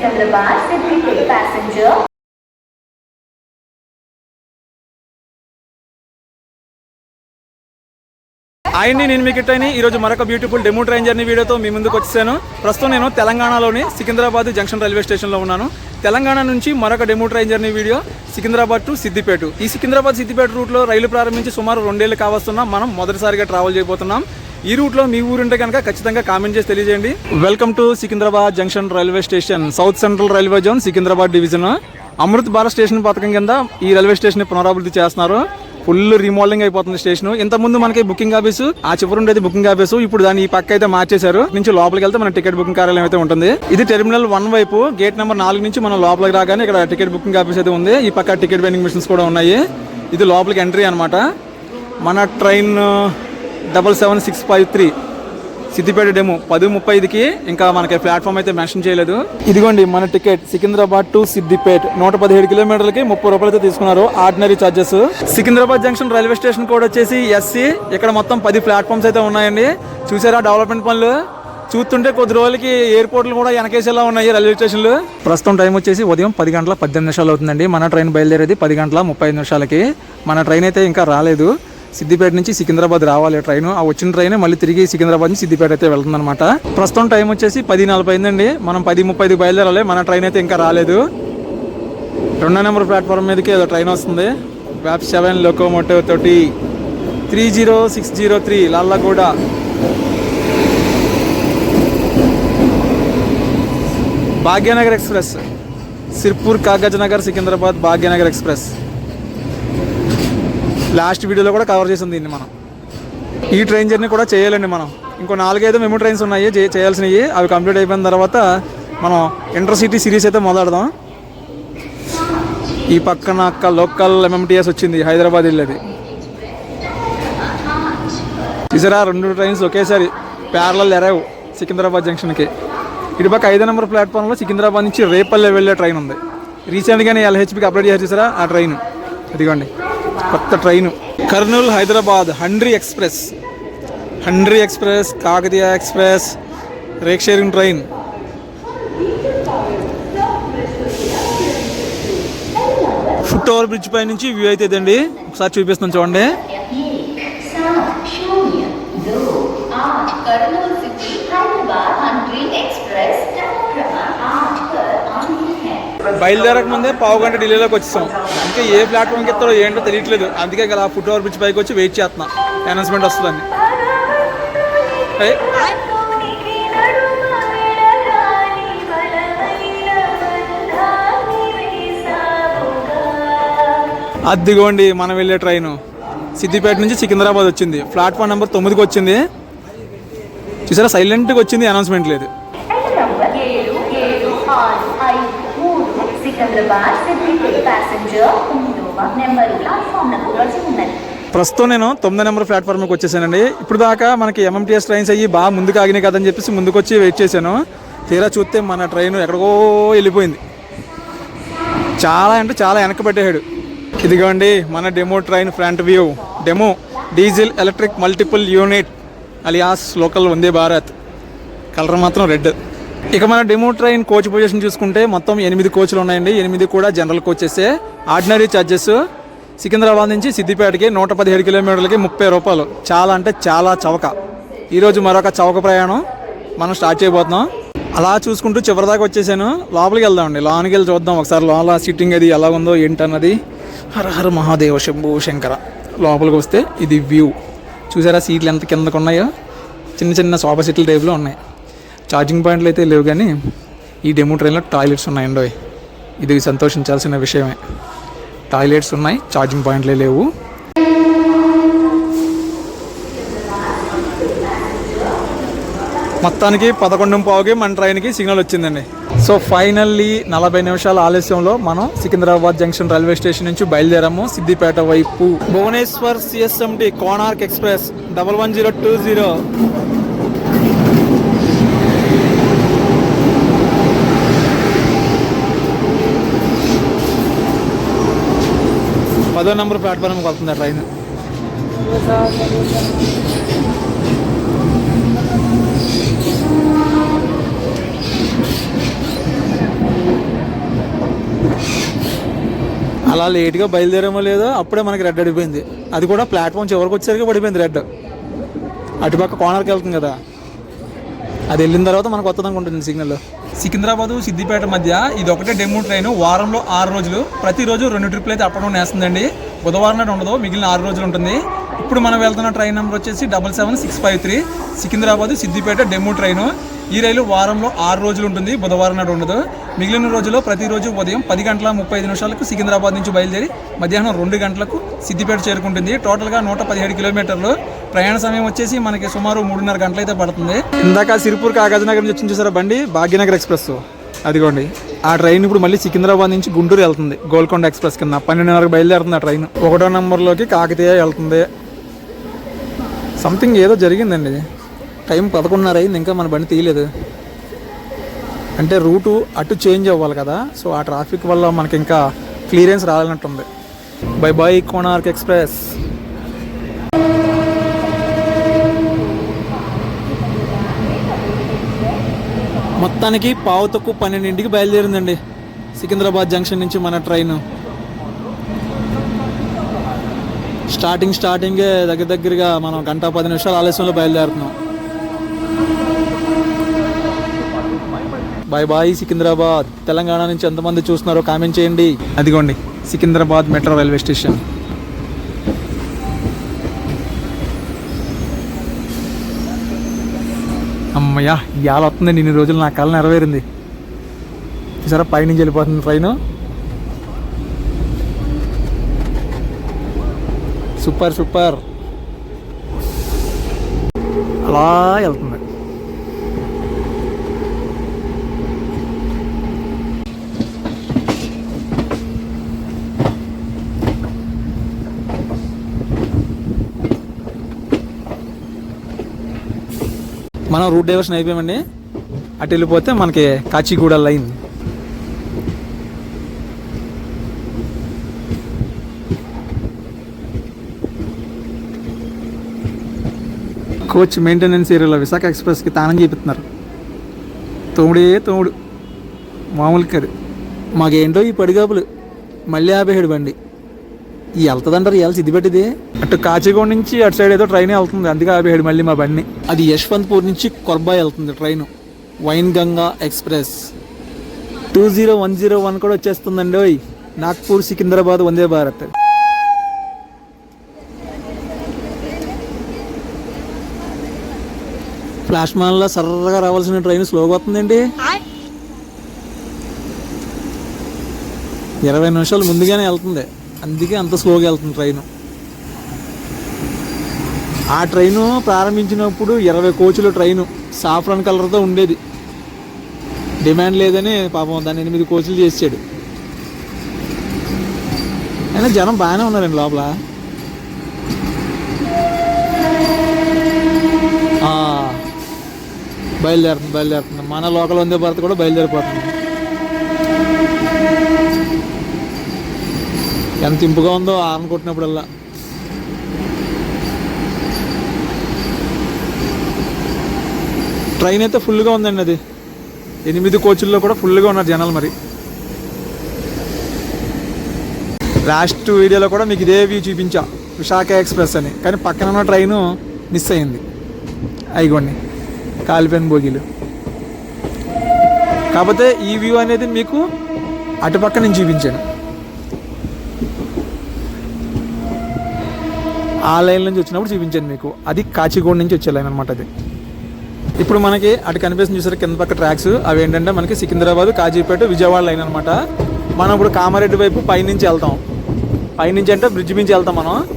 Sikandrabad, Siddipet passenger ఆయన్ని నేను మీకు ఇట్టని ఈరోజు మరొక బ్యూటిఫుల్ డెమో ట్రైన్ జర్నీ వీడియోతో మీ ముందుకు వచ్చాను ప్రస్తుతం నేను తెలంగాణలోని సికింద్రాబాద్ జంక్షన్ రైల్వే స్టేషన్లో ఉన్నాను. తెలంగాణ నుంచి మరొక demo train journey video Secunderabad to Siddipet. ఈ సికింద్రాబాద్ సిద్దిపేట రూట్లో రైలు ప్రారంభించి సుమారు రెండేళ్ళు కావస్తున్నా మనం మొదటిసారిగా ట్రావెల్ చేయబోతున్నాం. ఈ రూట్లో మీ ఊరుంటే కనుక ఖచ్చితంగా కామెంట్ చేసి తెలియజేయండి. Welcome to Secunderabad junction railway station south central railway zone Secunderabad division. Amrit Bharat station పథకం కింద ఈ రైల్వే స్టేషన్ పునరాభివృద్ధి చేస్తున్నారు. ఫుల్ రీమోడలింగ్ అయిపోతుంది స్టేషన్. ఇంత ముందు మనకి బుకింగ్ ఆఫీసు ఆ చివరి ఉండేది బుకింగ్ ఆఫీసు. ఇప్పుడు దాన్ని ఈ పక్క అయితే మార్చేశారు. నుంచి లోపలికి వెళ్తే మన టికెట్ బుకింగ్ కార్యాలయం అయితే ఉంటుంది. ఇది టెర్మినల్ వన్ వైపు గేట్ నెంబర్ నాలుగు నుంచి మనం లోపలికి రాగానే ఇక్కడ టికెట్ బుకింగ్ ఆఫీస్ అయితే ఉంది. ఈ పక్క టికెట్ వెండింగ్ మిషన్స్ కూడా ఉన్నాయి. ఇది లోపలికి ఎంట్రీ అన్నమాట. మన train double seven six five three Siddipet demo పది ముప్పై ఐదుకి ఇంకా మనకి ప్లాట్ఫామ్ అయితే మెన్షన్ చేయలేదు. ఇదిగోండి మన టికెట్ సికింద్రాబాద్ టు సిద్దిపేట్. నూట పదిహేడు కిలోమీటర్లకి ముప్పై రూపాయలు అయితే తీసుకున్నారు ordinary charges. Secunderabad junction railway station కూడా వచ్చేసి ఎస్సీ ఇక్కడ మొత్తం పది ప్లాట్ఫామ్స్ అయితే ఉన్నాయండి. చూసారా డెవలప్మెంట్ పనులు? చూస్తుంటే కొద్ది రోజులకి ఎయిర్పోర్ట్లు కూడా వెనకేసేలా ఉన్నాయి రైల్వే స్టేషన్లు. ప్రస్తుతం టైం వచ్చేసి ఉదయం పది గంటల పద్దెనిమిది నిమిషాలు అవుతుందండి. మన ట్రైన్ బయలుదేరేది పది గంటల ముప్పై ఐదు నిమిషాలకి. మన ట్రైన్ అయితే ఇంకా రాలేదు. సిద్దిపేట నుంచి సికింద్రాబాద్ రావాలి ట్రైన్. ఆ వచ్చిన ట్రైన్ మళ్ళీ తిరిగి సికింద్రాబాద్ నుంచి సిద్దిపేట అయితే వెళ్తుందన్నమాట. ప్రస్తుతం టైం వచ్చేసి పది నలభై అయిందండి. మనం పది ముప్పై బయలుదేరాలి. మన ట్రైన్ అయితే ఇంకా రాలేదు. రెండో నెంబర్ ప్లాట్ఫామ్ మీదకి ఏదో ట్రైన్ వస్తుంది. వ్యాప్ సెవెన్ లోకోమోటివ్ తోటి three zero six zero three Lalaguda. Bhagyanagar express. Sirpur Kagaz Nagar Secunderabad Bhagyanagar express. Last వీడియోలో కూడా కవర్ చేసింది దీన్ని మనం. ఈ ట్రైన్ జర్నీ కూడా చేయాలండి మనం. ఇంకో నాలుగైదు మెమో ట్రైన్స్ ఉన్నాయి చేయాల్సినవి. అవి కంప్లీట్ అయిపోయిన తర్వాత మనం ఇంటర్సిటీ సిరీస్ అయితే మొదలెడదాం. ఈ పక్కన అక్క లోకల్ ఎంఎంటీఎస్ వచ్చింది హైదరాబాద్ వెళ్ళేది. చూసారా రెండు ట్రైన్స్ ఒకేసారి ప్యారలల్ ఎరావు సికింద్రాబాద్ జంక్షన్కి ఇటు పక్క ఐదో నెంబర్ ప్లాట్ఫామ్లో సికింద్రాబాద్ నుంచి రేపల్లె వెళ్ళే ట్రైన్ ఉంది. రీసెంట్గానే ఎల్హెచ్పికి అప్డేట్ చేసి ఆ ట్రైన్ ఇదిగోండి. కొత్త train. Kurnool Hyderabad Hundry express. Hundry express Kakatiya express rake sharing train. Foot over bridge పై నుంచి వ్యూ అయితే ఇదండి. ఒకసారి చూపిస్తున్నాం చూడండి. బయలుదేరక ముందే పావు గంట ఢిల్లీలోకి వచ్చేసాం. ఇంకా ఏ ప్లాట్ఫామ్కి ఎత్తాడో ఏంటో తెలియట్లేదు. అందుకే కదా ఫుట్ ఓవర్ బ్రిడ్జ్ పైకి వచ్చి వెయిట్ చేస్తున్నా. అనౌన్స్మెంట్ వస్తుందని. అద్దెగోండి మనం వెళ్ళే ట్రైన్. సిద్దిపేట నుంచి సికింద్రాబాద్ వచ్చింది. ప్లాట్ఫామ్ నెంబర్ తొమ్మిదికి వచ్చింది. చూసారా? సైలెంట్గా వచ్చింది అనౌన్స్మెంట్ లేదు ఏడు ఏడు ఆరు ఐదు మూడు ప్యాసింజర్ వచ్చి ఉన్నది. ప్రస్తుతం నేను తొమ్మిది నెంబర్ ప్లాట్ఫామ్కి వచ్చేసానండి. ఇప్పుడు దాకా మనకి ఎంఎంటీఎస్ ట్రైన్స్ అయ్యి బాగా ముందుకు ఆగినాయి కదని చెప్పేసి ముందుకు వచ్చి వెయిట్ చేశాను. తీరా చూస్తే మన ట్రైన్ ఎక్కడికో వెళ్ళిపోయింది. చాలా అంటే చాలా వెనక పెట్టేశాడు. ఇదిగోండి మన demo train front view demo diesel electric multiple unit alias local Vande Bharat colour మాత్రం రెడ్ ఇక మన డెమో ట్రైన్ కోచ్ పొజిషన్ చూసుకుంటే మొత్తం ఎనిమిది కోచ్లు ఉన్నాయండి. ఎనిమిది కూడా జనరల్ కోచెసే. ఆర్డినరీ ఛార్జెస్ సికింద్రాబాద్ నుంచి సిద్దిపేటకి నూట పదిహేడు కిలోమీటర్లకి ముప్పై రూపాయలు. చాలా అంటే చాలా చవక. ఈరోజు మరొక చవక ప్రయాణం. మనం స్టార్ట్ చేయబోతున్నాం. అలా చూసుకుంటూ చివరిదాకా వచ్చేసాను. లోపలికి వెళ్దామండి. లోనికి వెళ్ళి చూద్దాం. ఒకసారి లోపల సిట్టింగ్ అది ఎలా ఉందో ఏంటన్నది. హర హర మహాదేవ శంభు శంకర. లోపలికి వస్తే ఇది వ్యూ. చూసారా సీట్లు ఎంత కిందకు ఉన్నాయో? చిన్న చిన్న సోఫా సెట్ల టైప్లో ఉన్నాయి. ఛార్జింగ్ పాయింట్లు అయితే లేవు కానీ ఈ డెమో ట్రైన్లో టాయిలెట్స్ ఉన్నాయండి ఇది సంతోషించాల్సిన విషయమే. టాయిలెట్స్ ఉన్నాయి ఛార్జింగ్ పాయింట్లే లేవు. మొత్తానికి పదకొండు పావుకి మన ట్రైన్కి సిగ్నల్ వచ్చిందండి. సో ఫైనల్లీ నలభై నిమిషాల ఆలస్యంలో మనం సికింద్రాబాద్ జంక్షన్ రైల్వే స్టేషన్ నుంచి బయలుదేరాము. సిద్దిపేట వైపు. Bhubaneswar CSMT Konark express double one zero two zero పదో నంబర్ ప్లాట్ఫామ్ వెళ్తుంది ట్రైన్. అలా లేట్గా బయలుదేరేమో లేదో అప్పుడే మనకి రెడ్ అడిపోయింది అది కూడా ప్లాట్ఫామ్ చివరికి వచ్చేసరికి పడిపోయింది రెడ్. అటుపక్క కోనర్కి వెళ్తుంది కదా. అది వెళ్ళిన తర్వాత మనకు కొత్తదంగా ఉంటుంది సిగ్నల్. సికింద్రాబాద్ సిద్దిపేట మధ్య ఇది ఒకటే డెమో ట్రైన్. వారంలో ఆరు రోజులు. ప్రతిరోజు రెండు ట్రిప్లు అయితే అప్ నేస్తుందండి. వేస్తుందండి బుధవారం నాడు ఉండదు. మిగిలిన ఆరు రోజులు ఉంటుంది. ఇప్పుడు మనం వెళ్తున్న ట్రైన్ నెంబర్ వచ్చేసి double seven six five three. Secunderabad Siddipet demo train. ఈ రైలు వారంలో ఆరు రోజులు ఉంటుంది. బుధవారం నాడు ఉండదు. మిగిలిన రోజుల్లో ప్రతిరోజు ఉదయం పది గంటల ముప్పై ఐదు నిమిషాలకు సికింద్రాబాద్ నుంచి బయలుదేరి మధ్యాహ్నం రెండు గంటలకు సిద్దిపేట చేరుకుంటుంది. టోటల్గా నూట పదిహేడు కిలోమీటర్లు. ప్రయాణ సమయం వచ్చేసి మనకి సుమారు మూడున్నర గంటలు అయితే పడుతుంది. ఇందాక సిరిపూర్ కాగజ్నగర్ నుంచి వచ్చింది చూసారా బండి? భాగ్యనగర్ ఎక్స్ప్రెస్. అదిగోండి. ఆ ట్రైన్ ఇప్పుడు మళ్ళీ సికింద్రాబాద్ నుంచి గుంటూరు వెళ్తుంది. గోల్కొండ ఎక్స్ప్రెస్ కింద పన్నెండున్నరకు బయలుదేరుతుంది ఆ ట్రైన్. ఒకటో నెంబర్లోకి కాకతీయ వెళ్తుంది. సంథింగ్ ఏదో జరిగిందండి. టైం పదకొండున్నర అయింది ఇంకా మన బండి తీయలేదు. అంటే రూటు అటు చేంజ్ అవ్వాలి కదా. సో ఆ ట్రాఫిక్ వల్ల మనకి ఇంకా క్లియరెన్స్ రాలన్నట్టుంది బై బై కోనార్క్ ఎక్స్ప్రెస్. మొత్తానికి పావు తక్కువ పన్నెండింటికి బయలుదేరిందండి సికింద్రాబాద్ జంక్షన్ నుంచి మన ట్రైన్. స్టార్టింగ్ స్టార్టింగే దగ్గర దగ్గరగా మనం గంట పది నిమిషాలు ఆలస్యంలో బయలుదేరుతున్నాం. Bye bye Secunderabad. తెలంగాణ నుంచి ఎంతమంది చూస్తున్నారో కామెంట్ చేయండి. అదిగోండి సికింద్రాబాద్ మెట్రో రైల్వే స్టేషన్. అమ్మయ్యా ఇవాళ వస్తుంది ఇన్ని రోజులు నా కళ నెరవేరింది. చూసారా పైనుంచి వెళ్ళిపోతుంది ట్రైన్. Super super. అలా వెళ్తుంది. మనం రూట్ డైవర్షన్ అయిపోయామండి. అటు వెళ్ళిపోతే మనకి కాచిగూడ లైన్ కోచ్ మెయింటెనెన్స్ ఏరియాలో విశాఖ ఎక్స్ప్రెస్కి తానం చేపిస్తున్నారు. తోముడే తోముడు. మామూలు కాదు. మాకేంటో ఈ పడిగాపులు. మళ్ళీ యాభై ఏడు బండి. ఈ వెళ్తుందంటారు ఇవాళ సిద్దిపెట్టిది అటు కాచిగూడ నుంచి అటు సైడ్ ఏదో ట్రైన్ వెళ్తుంది. అందుకే యాభై ఏడు మళ్ళీ మా బండి. అది యశ్వంత్పూర్ నుంచి కొర్బాయ్ వెళ్తుంది train. Vainganga express. Two zero one zero one కూడా వచ్చేస్తుందండి ఓయ్. నాగ్పూర్ సికింద్రాబాద్ వందే భారత్. ఫ్లాష్ మాన్లో సర్రగా రావాల్సిన ట్రైన్ స్లోగా వస్తుందండి. ఇరవై నిమిషాలు ముందుగానే వెళ్తుంది. అందుకే అంత స్లోగా వెళ్తుంది ట్రైన్. ఆ ట్రైను ప్రారంభించినప్పుడు ఇరవై కోచుల ట్రైను. సాఫ్రాన్ కలర్తో ఉండేది. డిమాండ్ లేదని పాపం దాన్ని ఎనిమిది కోచ్లు చేసాడు అయినా జనం బాగానే ఉన్నారండి లోపల. బయలుదేరుతుంది బయలుదేరుతుంది. మన లోకల్ వందే భారత్ కూడా బయలుదేరిపోతుంది. ఎంత ఇంపుగా ఉందో ఆమె కొట్టినప్పుడల్లా. ట్రైన్ అయితే ఫుల్గా ఉందండి అది. ఎనిమిది కోచుల్లో కూడా ఫుల్గా ఉన్నారు జనాలు మరి. లాస్ట్ వీడియోలో కూడా మీకు ఇదే వ్యూ చూపించా విశాఖ ఎక్స్ప్రెస్ అని. కానీ పక్కన ఉన్న ట్రైను మిస్ అయింది. అయిగోండి కాలిపోయిన బోగీలు. కాకపోతే ఈ వ్యూ అనేది మీకు అటుపక్క నేను చూపించాను. ఆ లైన్ నుంచి వచ్చినప్పుడు చూపించాను మీకు. అది కాచిగూడ నుంచి వచ్చే లైన్ అనమాట అది. ఇప్పుడు మనకి అటు కనిపిస్తుంది చూసారు కింద పక్క ట్రాక్స్. అవి ఏంటంటే మనకి సికింద్రాబాద్ కాజీపేట విజయవాడ లైన్ అనమాట మనం ఇప్పుడు కామారెడ్డి వైపు పైనుంచి వెళ్తాం. పైనుంచి అంటే బ్రిడ్జ్ నుంచి వెళ్తాం మనం.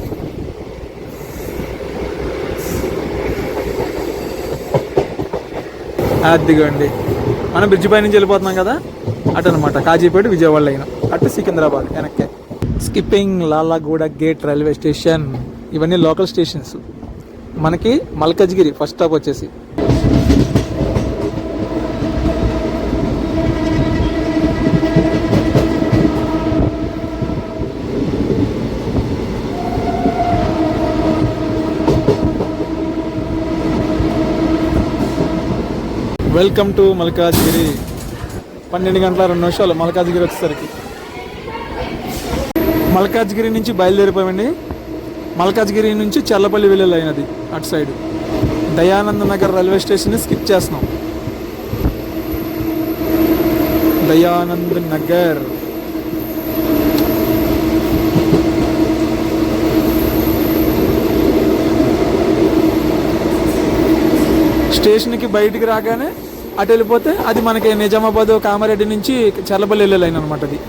అదిగోండి. మనం బ్రిడ్జ్ పై నుంచి వెళ్ళిపోతున్నాం కదా? అటు అనమాట కాజీపేట విజయవాడ లైన్. అటు సికింద్రాబాద్ వెనక్కి. Skipping Lalaguda gate railway station. ఇవన్నీ లోకల్ స్టేషన్స్. మనకి మల్కజ్గిరి ఫస్ట్ స్టాప్ వచ్చేసి. Welcome to Malkajgiri. పన్నెండు గంటల రెండు నిమిషాలు మల్కాజ్గిరి వచ్చేసరికి. మల్కాజ్గిరి నుంచి బయలుదేరిపోయామండి. మల్కాజ్గిరి నుంచి చల్లపల్లి వెళ్ళే లైన్ అది అటు సైడ్. దయానంద నగర్ రైల్వే స్టేషన్ని స్కిప్ చేస్తున్నాం. దయానంద్ నగర్. స్టేషన్కి బయటికి రాగానే అటు వెళ్ళిపోతే అది మనకి నిజామాబాద్ కామారెడ్డి నుంచి చల్లపల్లి వెళ్ళే లైన్ అనమాట అది.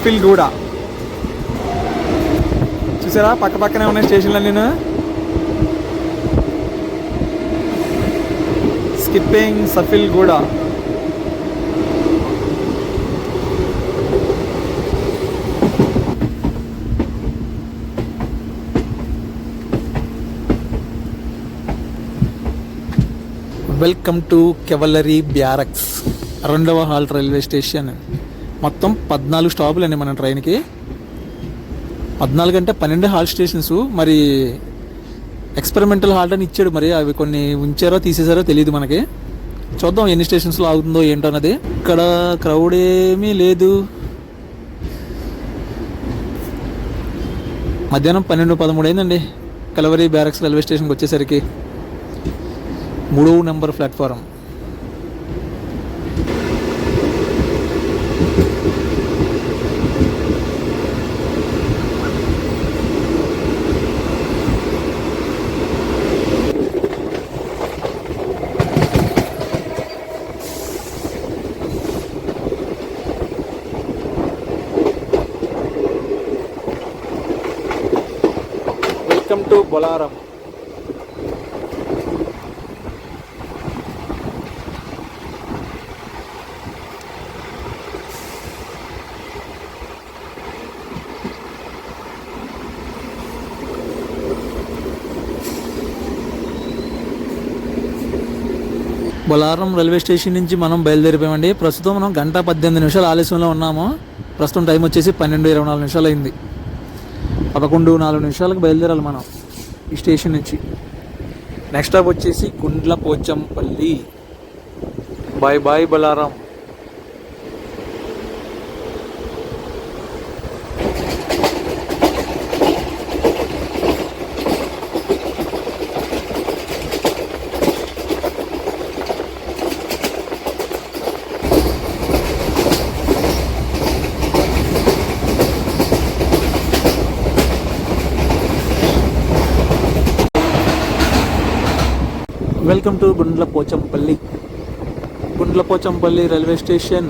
సఫిల్ గూడ చూసారా? పక్క పక్కనే ఉన్నాయి స్టేషన్లు నేను skipping Safilguda welcome to cavalry barracks రెండవ హాల్ రైల్వే స్టేషన్. మొత్తం పద్నాలుగు స్టాపులు అండి మన ట్రైన్కి. పద్నాలుగు అంటే పన్నెండు హాల్ట్ స్టేషన్స్. మరి ఎక్స్పెరిమెంటల్ హాల్ట్ అని ఇచ్చాడు మరి. అవి కొన్ని ఉంచారో తీసేశారో తెలియదు మనకి. చూద్దాం ఎన్ని స్టేషన్స్లో ఆగుతుందో ఏంటో అన్నది. ఇక్కడ క్రౌడ్ ఏమీ లేదు. మధ్యాహ్నం పన్నెండు పదమూడు అయిందండి. కలవరి బ్యారక్స్ రైల్వే స్టేషన్కి వచ్చేసరికి. మూడవ number platform welcome to Bolarum Bolarum railway station నుంచి మనం బయలుదేరిపోయామండి. ప్రస్తుతం మనం గంట పద్దెనిమిది నిమిషాలు ఆలస్యంలో ఉన్నాము. ప్రస్తుతం టైం వచ్చేసి పన్నెండు ఇరవై నాలుగు నిమిషాలు అయింది పదకొండు నాలుగు నిమిషాలకు బయలుదేరాలి మనం ఈ స్టేషన్ నుంచి. నెక్స్ట్ స్టాప్ వచ్చేసి Gundla Pochampalli bye bye Bolarum. Welcome to Gundla Pochampalli Gundla Pochampalli railway station.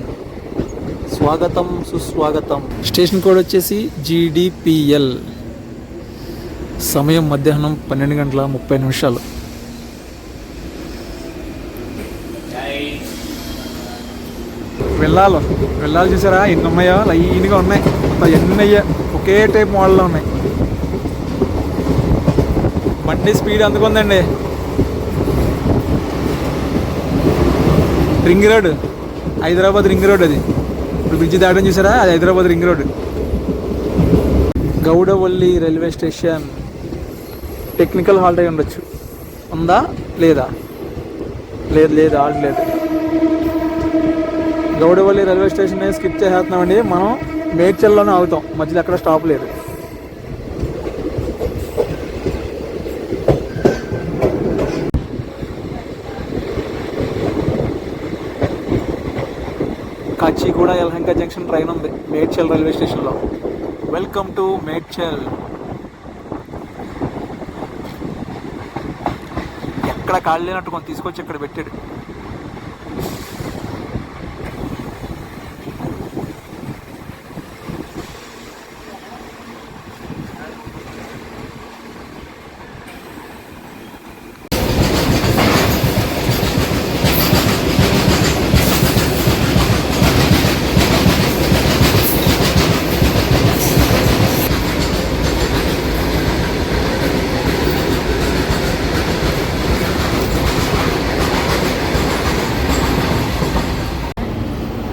స్వాగతం సుస్వాగతం. స్టేషన్ కోడ్ వచ్చేసి జీడిపిఎల్. సమయం మధ్యాహ్నం పన్నెండు గంటల ముప్పై నిమిషాలు. వెళ్ళాలి. వెళ్ళాలి చూసారా? ఎన్ని ఉన్నాయో? లైన్గా ఉన్నాయి. ఎన్ని అయ్యా ఒకే టైప్ మోడల్లో ఉన్నాయి. బండి speed అందుకుందండి ring road. Hyderabad ring road అది. ఇప్పుడు బ్రిడ్జ్ దాటం చూసారా? అది Hyderabad ring road. Gowdavalli railway station. Technical halt అయి ఉండొచ్చు. ఉందా? లేదా? లేదు లేదు హాల్ట్ లేదు. గౌడవల్లి రైల్వే స్టేషన్ స్కిప్ చేసేస్తున్నామండి. మనం మేడ్చల్లోనే ఆగుతాం. మధ్యలో ఎక్కడ స్టాప్ లేదు. కాచిగూడ యలహంక జంక్షన్ ట్రైన్ ఉంది. మేడ్చల్ రైల్వే స్టేషన్లో. Welcome to Medchal. ఎక్కడ కాళ్ళు లేనట్టు కొంత తీసుకొచ్చి ఇక్కడ పెట్టాడు.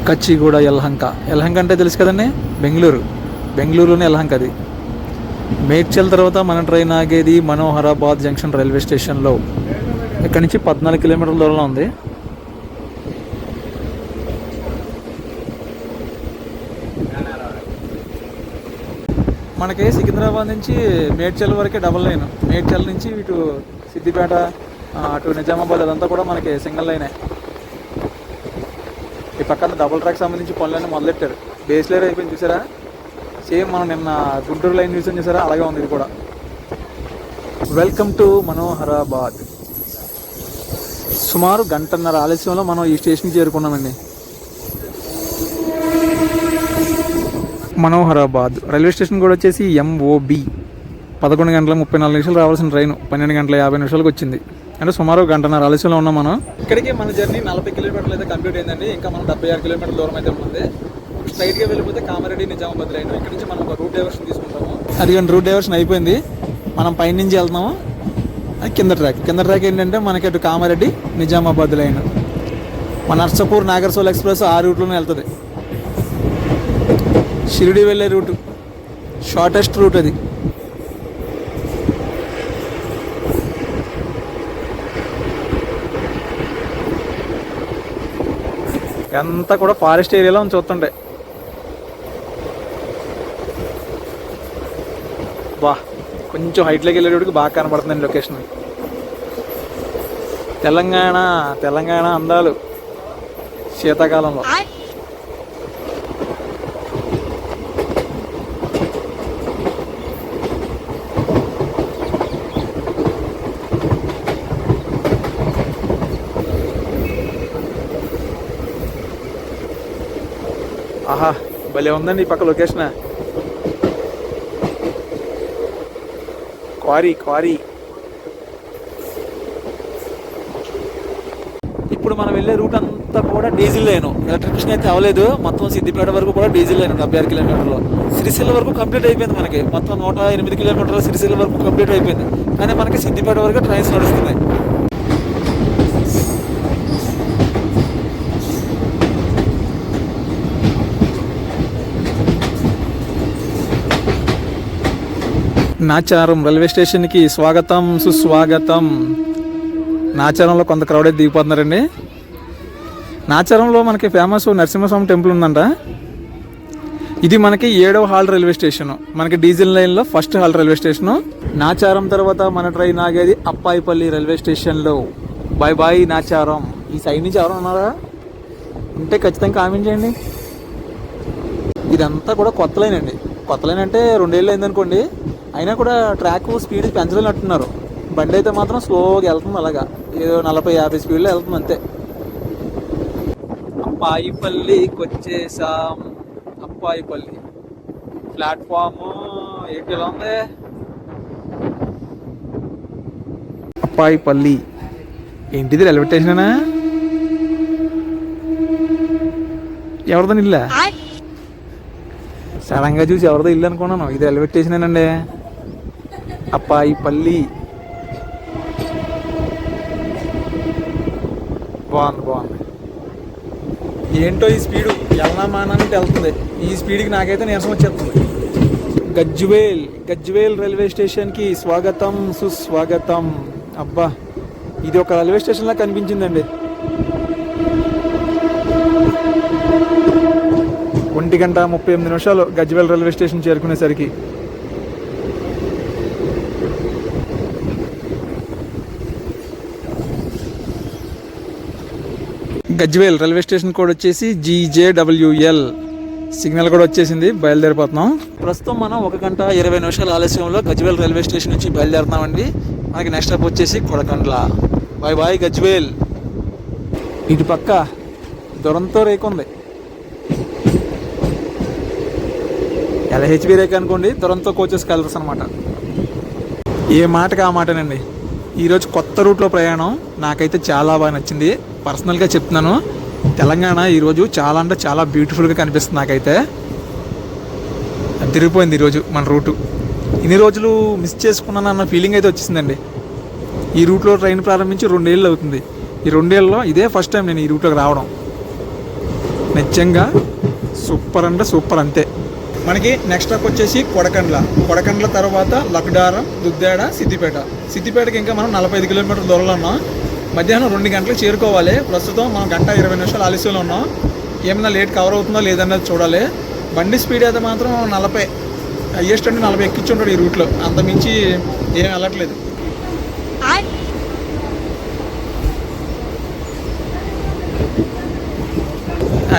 కచ్చిగూడ యలహంక యలహంక అంటే తెలుసు కదండి? బెంగళూరు. బెంగళూరులోనే యలహంక అది. మేడ్చల్ తర్వాత మన ట్రైన్ ఆగేది మనోహరాబాద్ జంక్షన్ రైల్వే స్టేషన్లో. ఇక్కడ నుంచి పద్నాలుగు కిలోమీటర్ల దూరంలో ఉంది. మనకి సికింద్రాబాద్ నుంచి మేడ్చల్ వరకే డబల్ లైన్ మేడ్చల్ నుంచి ఇటు సిద్దిపేట అటు నిజామాబాద్ అదంతా కూడా మనకి సింగిల్ లైనే ఈ పక్కన డబుల్ ట్రాక్ సంబంధించి పనులన్నీ మొదలెట్టారు. బేస్ లేయర్ అయిపోయింది చూసారా? సేమ్ మనం నిన్న గుంటూరు లైన్ చూసాం చూసారా? అలాగే ఉంది ఇది కూడా. వెల్కమ్ టు మనోహరాబాద్ సుమారు గంటన్నర ఆలస్యంలో మనం ఈ స్టేషన్కి చేరుకున్నామండి. మనోహరాబాద్ రైల్వే స్టేషన్ కూడా వచ్చేసి ఎంఓబి పదకొండు గంటల ముప్పై నాలుగు నిమిషాలు రావాల్సిన ట్రైన్. పన్నెండు గంటల యాభై నిమిషాలకు వచ్చింది. అంటే సుమారు గంటన్నర ఆలస్యంలో ఉన్నాం మనం. ఇక్కడికి మన జర్నీ నలభై కిలోమీటర్లు అయితే కంప్లీట్ అయిందండి. ఇంకా మనం డెబ్బై ఆరు కిలోమీటర్ల దూరం అయితే ఉంది. స్ట్రైట్గా వెళ్ళిపోతే కామారెడ్డి నిజామాబాద్ లైన్ ఇక్కడ నుంచి మనం ఒక రూట్ డైవర్షన్ తీసుకుంటాము. అది కానీ రూట్ డైవర్షన్ అయిపోయింది. మనం పైనుంచి వెళ్తున్నాము. అది కింద ట్రాక్ కింద ట్రాక్ ఏంటంటే మనకి అటు కామారెడ్డి నిజామాబాద్ లైన్ మన నర్సపూర్ నాగర్సోల్ ఎక్స్ప్రెస్ ఆ రూట్లోనే వెళ్తుంది. షిరిడి వెళ్ళే రూట్ షార్టెస్ట్ రూట్ అది. అంతా కూడా ఫారెస్ట్ ఏరియాలో ఉంది చూస్తుండే బా కొంచెం హైట్లోకి వెళ్ళేటప్పటికి బాగా కనబడుతుందండి లొకేషన్ తెలంగాణ తెలంగాణ అందాలు శీతాకాలంలో. భలే ఉందండి ఈ పక్క లొకేషన్. Quarry quarry. ఇప్పుడు మనం వెళ్ళే రూట్ అంతా కూడా డీజిల్ లైన్. ఎలక్ట్రిఫికేషన్ అయితే అవ్వలేదు. మొత్తం సిద్దిపేట వరకు కూడా డీజిల్ లైన్ డెబ్బై ఆరు కిలోమీటర్లు. సిరిసిల్ల వరకు కంప్లీట్ అయిపోయింది మనకి. మొత్తం నూట ఎనిమిది కిలోమీటర్లు సిరిసిల్ల వరకు కంప్లీట్ అయిపోయింది. కానీ మనకి సిద్దిపేట వరకు ట్రైన్స్ నడుస్తున్నాయి. నాచారం రైల్వే స్టేషన్కి స్వాగతం సుస్వాగతం. నాచారంలో కొంత క్రౌడ్ అయితే దిగిపోతున్నారండి. నాచారంలో మనకి ఫేమస్ నరసింహస్వామి టెంపుల్ ఉందంట. ఇది మనకి ఏడవ హాల్ రైల్వే స్టేషన్. మనకి డీజిల్ లైన్లో first halt railway station. Nacharam తర్వాత మన ట్రైన్ ఆగేది అప్పాయిపల్లి రైల్వే స్టేషన్లో. Bye bye Nacharam. ఈ సైడ్ నుంచి ఎవరు ఉన్నారా? ఉంటే ఖచ్చితంగా కామెంట్ చేయండి. ఇదంతా కూడా కొత్త లైన్ అండి. కొత్త లైన్ అంటే రెండేళ్ళు అయిందనుకోండి. అయినా కూడా ట్రాక్ స్పీడ్ పెంచలేనట్టున్నారు బండి అయితే మాత్రం స్లోగా వెళ్తుంది అలాగా. ఏదో నలభై యాభై స్పీడ్లో వెళ్తుంది అంతే. అప్పాయిపల్లికి వచ్చేసాం. అప్పాయిపల్లి ప్లాట్ఫామ్ ఏంటి ఎలా ఉంది? అప్పాయిపల్లి ఏంటిది రైల్వే స్టేషనేనా ఎవరిదని ఇల్లా సడన్గా చూసి ఎవరిదో ఇల్లు అనుకున్నాను. ఇది రైల్వే స్టేషనేనండి అప్పాయిపల్లి బాగుంది బాగుంది. ఏంటో ఈ స్పీడు? ఎల్లమానానికి వెళ్తుంది. ఈ స్పీడ్కి నాకైతే నీరసం వచ్చేస్తుంది. గజ్వేల్ గజ్వేల్ రైల్వే స్టేషన్కి స్వాగతం సుస్వాగతం. అబ్బా ఇది ఒక రైల్వే స్టేషన్లా కనిపించిందండి. ఒంటి గంట ముప్పై ఎనిమిది నిమిషాలు గజ్వేల్ రైల్వే స్టేషన్ చేరుకునేసరికి. గజ్వేల్ రైల్వే స్టేషన్ కోడ్ వచ్చేసి జీజేడబ్ల్యూఎల్ సిగ్నల్ కూడా వచ్చేసింది బయలుదేరిపోతున్నాం. ప్రస్తుతం మనం ఒక గంట ఇరవై నిమిషాల ఆలస్యంలో గజ్వేల్ రైల్వే స్టేషన్ నుంచి బయలుదేరుతున్నామండి. మనకి నెక్స్ట్ స్టాప్ వచ్చేసి కొడకండ్ల. Bye bye Gajwel. ఇటు పక్క దురంతో రేకుంది ఎల్హెచ్బి రేక్ అనుకోండి దురంతో కోచెస్ కలర్స్ అనమాట ఏ మాటకి ఆ మాటనండి. ఈరోజు కొత్త రూట్లో ప్రయాణం నాకైతే చాలా బాగా నచ్చింది. పర్సనల్గా చెప్తున్నాను. తెలంగాణ ఈరోజు చాలా అంటే చాలా బ్యూటిఫుల్గా కనిపిస్తుంది నాకైతే. తిరిగిపోయింది ఈరోజు మన రూటు. ఇన్ని రోజులు మిస్ చేసుకున్నాను అన్న ఫీలింగ్ అయితే వచ్చిందండి. ఈ రూట్లో ట్రైన్ ప్రారంభించి రెండేళ్ళు అవుతుంది. ఈ రెండేళ్ళలో ఇదే ఫస్ట్ టైం నేను ఈ రూట్లోకి రావడం. నిజంగా సూపర్ అంటే సూపర్ అంతే. మనకి నెక్స్ట్ స్టాప్ వచ్చేసి కొడకండ్ల. కొడకండ్ల తర్వాత లక్డారం దుద్దేడ సిద్దిపేట. సిద్దిపేటకి ఇంకా మనం నలభై ఐదు కిలోమీటర్ల దూరంలో ఉన్నాం. మధ్యాహ్నం రెండు గంటలకు చేరుకోవాలి. ప్రస్తుతం మనం గంట ఇరవై నిమిషాలు ఆలస్యంలో ఉన్నాం. ఏమైనా లేట్ కవర్ అవుతుందో లేదన్నది చూడాలి. బండి స్పీడ్ అయితే మాత్రం నలభై హయ్యెస్ట్ అంటే నలభై ఎక్కించి ఉంటాడు ఈ రూట్లో. అంత మించి ఏం వెళ్ళట్లేదు.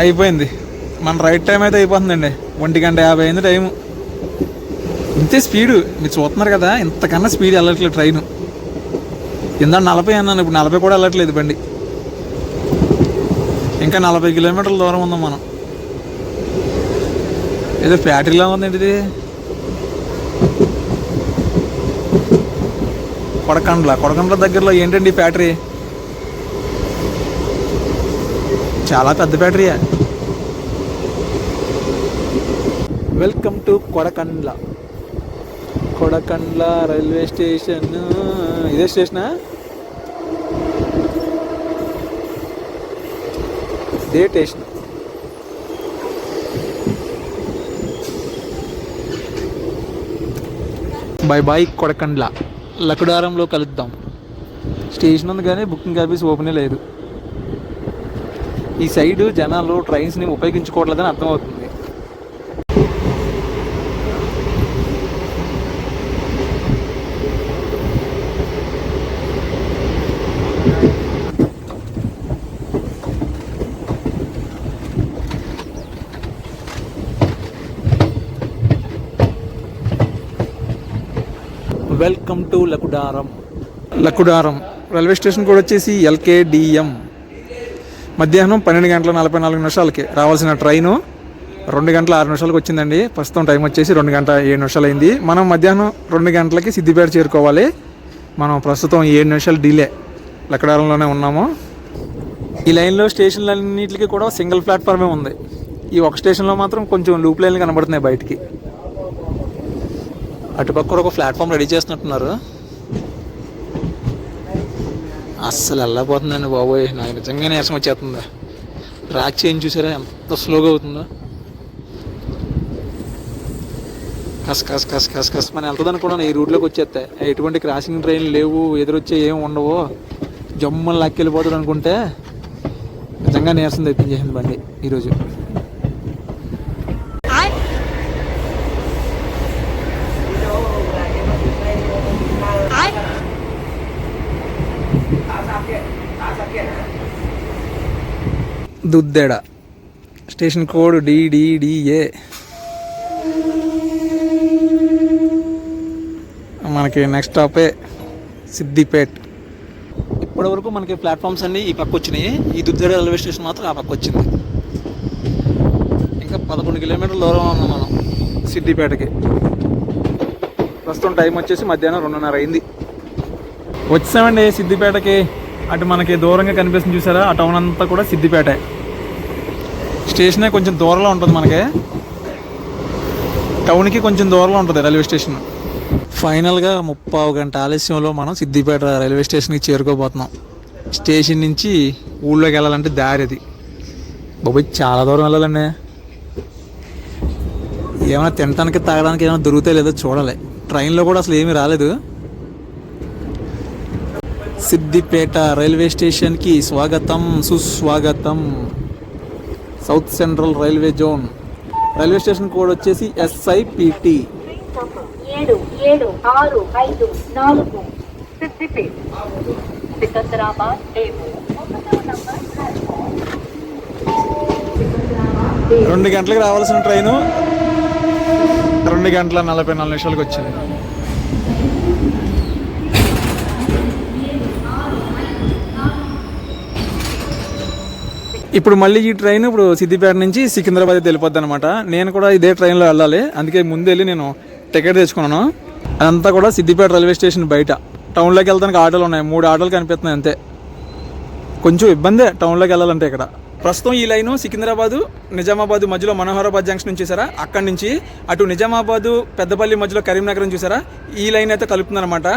అయిపోయింది. మన రైట్ టైం అయితే అయిపోతుందండి. ఒంటి గంట యాభై అయింది టైము. ఇంతే స్పీడు. మీరు చూస్తున్నారు కదా ఇంతకన్నా స్పీడ్ వెళ్ళట్లేదు ట్రైన్. ఇందా నలభై అన్నాను ఇప్పుడు నలభై కూడా వెళ్ళట్లేదు బండి. ఇంకా నలభై కిలోమీటర్ల దూరం ఉందాం మనం. ఏదో ఫ్యాక్టరీలా ఉందండి ఇది కొడకండ్ల కొడకండ్ల దగ్గరలో ఏంటండి ఫ్యాక్టరీ? చాలా పెద్ద ఫ్యాక్టరీయా. Welcome to Kodakandla. Kodakandla railway station. ఇదే స్టేషనా? ఇదే స్టేషన్. Bye bye Kodakandla. లకుడారంలో కలుద్దాం. స్టేషన్ ఉంది కానీ బుకింగ్ ఆఫీస్ ఓపెనే లేదు. ఈ సైడ్ జనాలు ట్రైన్స్ని ఉపయోగించుకోవట్లేదని అర్థమవుతుంది. Welcome to Lakudaram Lakudaram railway station కూడా వచ్చేసి ఎల్కేడిఎం. మధ్యాహ్నం పన్నెండు గంటల నలభై నాలుగు నిమిషాలకి రావాల్సిన ట్రైను రెండు గంటల ఆరు నిమిషాలకు వచ్చిందండి. ప్రస్తుతం టైం వచ్చేసి రెండు గంట ఏడు నిమిషాలు అయింది మనం మధ్యాహ్నం రెండు గంటలకి సిద్దిపేట చేరుకోవాలి. మనం ప్రస్తుతం ఏడు నిమిషాలు డిలే లక్కడారంలోనే ఉన్నాము. ఈ లైన్లో స్టేషన్లన్నింటికి కూడా సింగిల్ ప్లాట్ఫామే ఉంది. ఈ ఒక స్టేషన్లో మాత్రం కొంచెం లూప్ లైన్లు కనబడుతున్నాయి బయటికి. అటుపక్క కూడా ఒక ప్లాట్ఫామ్ రెడీ చేస్తున్నట్టున్నారు. అస్సలు వెళ్ళబోతుందండి బాబోయ్. నాకు నిజంగా నీరసం వచ్చేస్తుంది. ట్రాక్ చేంజ్ చూసారా? ఎంత స్లోగా అవుతుందో. కస్ కస్ కస్ కస్ కస్. మనం వెళ్తుంది అనుకున్నాను ఈ రూట్లోకి వచ్చేస్తాయి ఎటువంటి క్రాసింగ్ ట్రైన్లు లేవు ఎదురొచ్చే ఏమి ఉండవు. జమ్మని లాక్కెళ్ళిపోతాడు అనుకుంటే నిజంగా నీరసం తెప్పించేసింది బండి ఈరోజు. దుద్దేడ స్టేషన్ కోడ్ డిడిడిఏ మనకి నెక్స్ట్ స్టాపే సిద్దిపేట్. ఇప్పటివరకు మనకి ప్లాట్ఫామ్స్ అన్నీ ఈ పక్క వచ్చినాయి. ఈ దుద్దేడ రైల్వే స్టేషన్ మాత్రం ఆ పక్క వచ్చింది. ఇంకా పదకొండు కిలోమీటర్ల దూరం ఉన్నాం మనం. సిద్దిపేటకి. ప్రస్తుతం టైం వచ్చేసి మధ్యాహ్నం రెండున్నర అయింది. వచ్చామండి సిద్దిపేటకి. అటు మనకి దూరంగా కనిపిస్తుంది చూసారా? ఆ టౌన్ అంతా కూడా సిద్దిపేటే. స్టేషనే కొంచెం దూరంలో ఉంటుంది మనకి. టౌన్కి కొంచెం దూరంలో ఉంటుంది రైల్వే స్టేషన్. ఫైనల్గా ముప్పావు గంట ఆలస్యంలో మనం సిద్దిపేట రైల్వే స్టేషన్కి చేరుకోబోతున్నాం. స్టేషన్ నుంచి ఊళ్ళోకి వెళ్ళాలంటే దారి అది. బాబోయ్ చాలా దూరం వెళ్ళాలండి. ఏమైనా తినడానికి తాగడానికి ఏమైనా దొరుకుతాయి లేదో చూడాలి. ట్రైన్లో కూడా అసలు ఏమీ రాలేదు. సిద్దిపేట రైల్వే స్టేషన్కి స్వాగతం సుస్వాగతం. South central railway zone. Railway station code వచ్చేసి ఎస్ఐపిటి. రెండు గంటలకు రావాల్సిన ట్రైను. రెండు గంటల నలభై నాలుగు నిమిషాలకు వచ్చింది. ఇప్పుడు మళ్ళీ ఈ ట్రైన్ ఇప్పుడు సిద్దిపేట నుంచి సికింద్రాబాద్ వెళ్ళిపోద్ది అనమాట నేను కూడా ఇదే ట్రైన్లో వెళ్ళాలి. అందుకే ముందు వెళ్ళి నేను టికెట్ తెచ్చుకున్నాను. అదంతా కూడా సిద్దిపేట రైల్వే స్టేషన్ బయట. టౌన్లోకి వెళ్తానికి ఆటోలు ఉన్నాయి. మూడు ఆటోలు కనిపిస్తున్నాయి అంతే. కొంచెం ఇబ్బందే టౌన్లోకి వెళ్ళాలంటే ఇక్కడ. ప్రస్తుతం ఈ లైను సికింద్రాబాదు నిజామాబాద్ మధ్యలో మనోహరాబాద్ జంక్షన్ నుంచి చూసారా? అక్కడి నుంచి అటు నిజామాబాదు పెద్దపల్లి మధ్యలో కరీంనగర్ చూసారా? ఈ లైన్ అయితే కలుపుతుందన్నమాట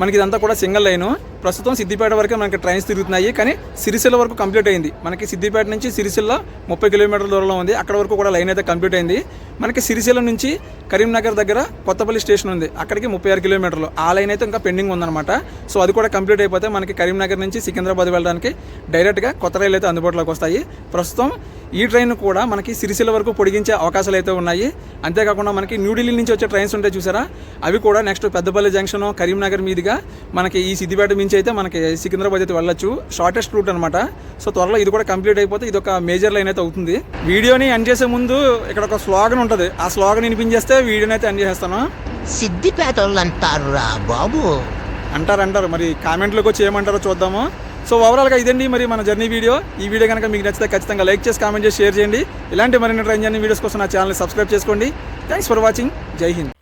మనకి ఇదంతా కూడా సింగిల్ లైను. ప్రస్తుతం సిద్దిపేట వరకే మనకి ట్రైన్స్ తిరుగుతున్నాయి. కానీ సిరిసిల్ల వరకు కంప్లీట్ అయింది. మనకి సిద్దిపేట నుంచి సిరిసిల్ల ముప్పై కిలోమీటర్ల దూరంలో ఉంది. అక్కడ వరకు కూడా లైన్ అయితే కంప్లీట్ అయింది. మనకి సిరిసిల్ల నుంచి కరీంనగర్ దగ్గర కొత్తపల్లి స్టేషన్ ఉంది. అక్కడికి ముప్పై ఆరు కిలోమీటర్లు. ఆ లైన్ అయితే ఇంకా పెండింగ్ ఉందన్నమాట. సో అది కూడా కంప్లీట్ అయిపోతే మనకి కరీంనగర్ నుంచి సికింద్రాబాద్ వెళ్ళడానికి డైరెక్ట్గా కొత్త రైలు అయితే అందుబాటులోకి వస్తాయి. ప్రస్తుతం ఈ ట్రైన్ కూడా మనకి సిరిసిల్ల వరకు పొడిగించే అవకాశాలు అయితే ఉన్నాయి. అంతేకాకుండా మనకి న్యూఢిల్లీ నుంచి వచ్చే ట్రైన్స్ ఉంటాయి చూసారా? అవి కూడా నెక్స్ట్ పెద్దపల్లి జంక్షన్ కరీంనగర్ మీదుగా మనకి ఈ సిద్దిపేట నుంచి అయితే మనకి సికింద్రాబాద్ అయితే వెళ్ళొచ్చు. షార్టెస్ట్ రూట్ అనమాట సో త్వరలో ఇది కూడా కంప్లీట్ అయిపోతే ఇది ఒక మేజర్ లైన్ అయితే అవుతుంది. వీడియోని ఎండ్ చేసే ముందు ఇక్కడ ఒక స్లోగన్ ఉంటుంది. ఆ స్లోగన్ వినిపించేస్తే వీడియోని అయితే ఎండ్ చేస్తాను సిద్దిపేట వాళ్ళు అంటారురా బాబు? అంటారు అంటారు. మరి కామెంట్లోకి వచ్చి ఏమంటారో చూద్దాము. సో ఓవరాల్గా ఇదండి మరి మన జర్నీ వీడియో. ఈ వీడియో కనుక మీకు నచ్చితే ఖచ్చితంగా లైక్ చేసి కామెంట్ చేసి షేర్ చేయండి. ఇలాంటి మరిన్ని ట్రైన్ జర్నీ వీడియోస్ కోసం నా ఛానల్ సబ్స్క్రైబ్ చేసుకోండి. Thanks for watching Jai Hind.